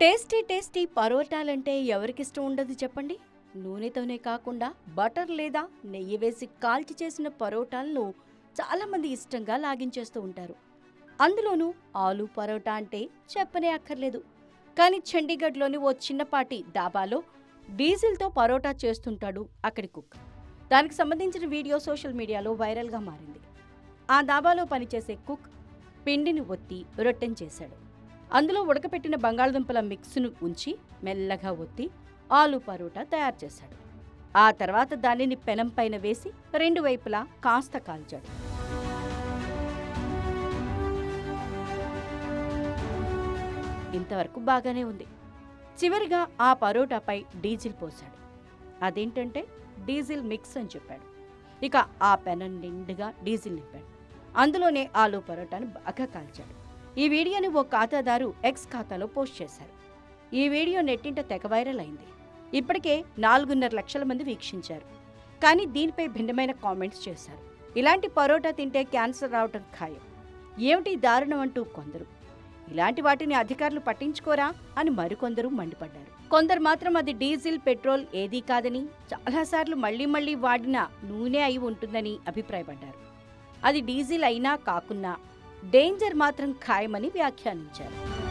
Tasty tasty పరోటాలంటే ఎవరికిష్టం ఉండదు చెప్పండి? నూనెతోనే కాకుండా బటర్ లేదా నెయ్యి వేసి కాల్చి చేసిన పరోటాలను చాలామంది ఇష్టంగా లాగించేస్తూ ఉంటారు. అందులోనూ ఆలు పరోటా అంటే చెప్పనే అక్కర్లేదు. కానీ చండీగఢ్లోని ఓ చిన్నపాటి డాబాలో డీజిల్తో పరోటా చేస్తుంటాడు అక్కడి కుక్. దానికి సంబంధించిన వీడియో సోషల్ మీడియాలో వైరల్గా మారింది. ఆ దాబాలో పనిచేసే కుక్ పిండిని ఒత్తి రొట్టెం చేశాడు. అందులో ఉడకపెట్టిన బంగాళదుంపల మిక్స్ను ఉంచి మెల్లగా ఒత్తి ఆలు పరోటా తయారు చేశాడు. ఆ తర్వాత దానిని పెనం పైన వేసి రెండు వైపులా కాస్త కాల్చాడు. ఇంతవరకు బాగానే ఉంది. చివరిగా ఆ పరోటాపై డీజిల్ పోశాడు. అదేంటంటే డీజిల్ మిక్స్ అని చెప్పాడు. ఇక ఆ పెనం నిండుగా డీజిల్ నింపాడు. అందులోనే ఆలు పరోటాను బాగా కాల్చాడు. ఈ వీడియోని ఓ ఖాతాదారు ఎక్స్ ఖాతాలో పోస్ట్ చేశారు. ఈ వీడియో నెట్టింట తెగ వైరల్ అయింది. ఇప్పటికే నాలుగున్నర లక్షల మంది వీక్షించారు. కానీ దీనిపై భిన్నమైన కామెంట్స్ చేశారు. ఇలాంటి పరోటా తింటే క్యాన్సర్ రావటం ఖాయం. ఏమిటి దారుణం అంటూ కొందరు. ఇలాంటి వాటిని అధికారులు పట్టించుకోరా అని మరికొందరు మండిపడ్డారు. కొందరు మాత్రం అది డీజిల్ పెట్రోల్ ఏదీ కాదని చాలాసార్లు మళ్ళీ మళ్ళీ వాడిన నూనె అయి ఉంటుందని అభిప్రాయపడ్డారు. అది డీజిల్ అయినా కాకున్నా డేంజర్ మాత్రం ఖాయమని వ్యాఖ్యానించారు.